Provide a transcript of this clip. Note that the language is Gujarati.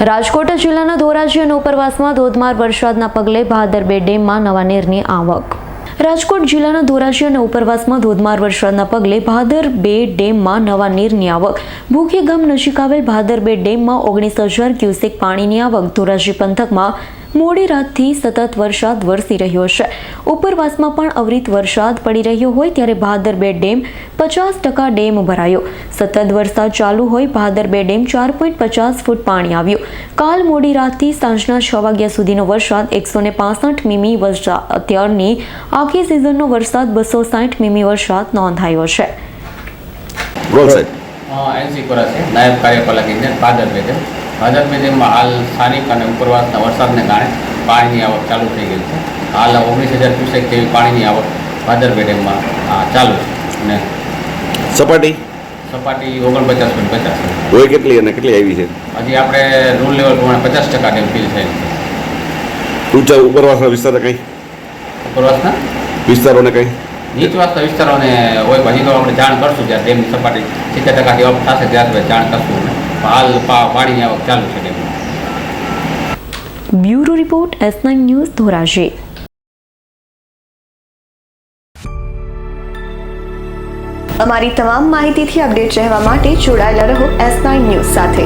રાજકોટ જિલ્લાના ધોરાજી અને ઉપરવાસમાં ધોધમાર વરસાદના પગલે ભાદરબે ડેમમાં નવા નીરની આવક. રાજકોટ જિલ્લાના ધોરાજી અને ઉપરવાસમાં ધોધમાર વરસાદના પગલે ભાદર બે ડેમમાં નવા નીરની આવક. ભૂખી ગામ નજીક આવેલ ભાદર બે ડેમમાં ઓગણીસ હજાર ક્યુસેક પાણીની આવક ધોરાજી પંથકમાં મોડી રાતથી સતત વરસાદ વરસી રહ્યો છે. ઉપરવાસમાં પણ અવિરત વરસાદ પડી રહ્યો હોય ત્યારે ભાદર બે ડેમ પચાસ ટકા ડેમ ભરાયો. સતત વરસાદ ચાલુ હોય ભાદર બે ડેમ ચાર પોઈન્ટ પચાસ ફૂટ પાણી આવ્યું. કાલ મોડી રાતથી સાંજના છ વાગ્યા સુધીનો વરસાદ એકસો ને પાસઠ મીમી વરસાદ અત્યારની આખી સિઝનનો વરસાદ બસો સાઠ મીમી વરસાદ નોંધાયો છે. બોલ સાહેબ. એનસી કોરા છે. નાયબ કાર્યપાલક ઇજનેર પાદર બેદમ પાદર બેદમમાં હાલ સ્થાનિક અને ઉપરવાસના વરસાદને કારણે પાણીની આવક ચાલુ થઈ ગઈ છે. હાલ ઓગણીસ હજાર ક્યુસેક જેવી પાણીની આવક પાદર બેડમમાં ચાલુ છે. અને સપાટી? સપાટી ઓગણપચાસ પોઈન્ટ પચાસ. હોય કેટલી અને કેટલી આવી છે? હજી આપણે રૂલ લેવલ પ્રમાણે પચાસ ટકા ડેમ ફીલ થયેલ છે. ઊંચા ઉપરવાસના વિસ્તાર કઈ? ઉપરવાસના? વિસ્તારોને કઈ? નીચવાસના વિસ્તારોને હોય પછી તો આપણે જાણ કરશું જ્યારે ડેમની સપાટી સિત્તેર ટકાથી અપ થશે ત્યારે જાણ કરશું. હાલ પાણીની આવક ચાલુ છે ડેમમાં. Bureau report S nine news Dhoraji. અમારી તમામ માહિતીથી અપડેટ રહેવા માટે જોડાયેલા રહો એસ નાઇન ન્યૂઝ સાથે.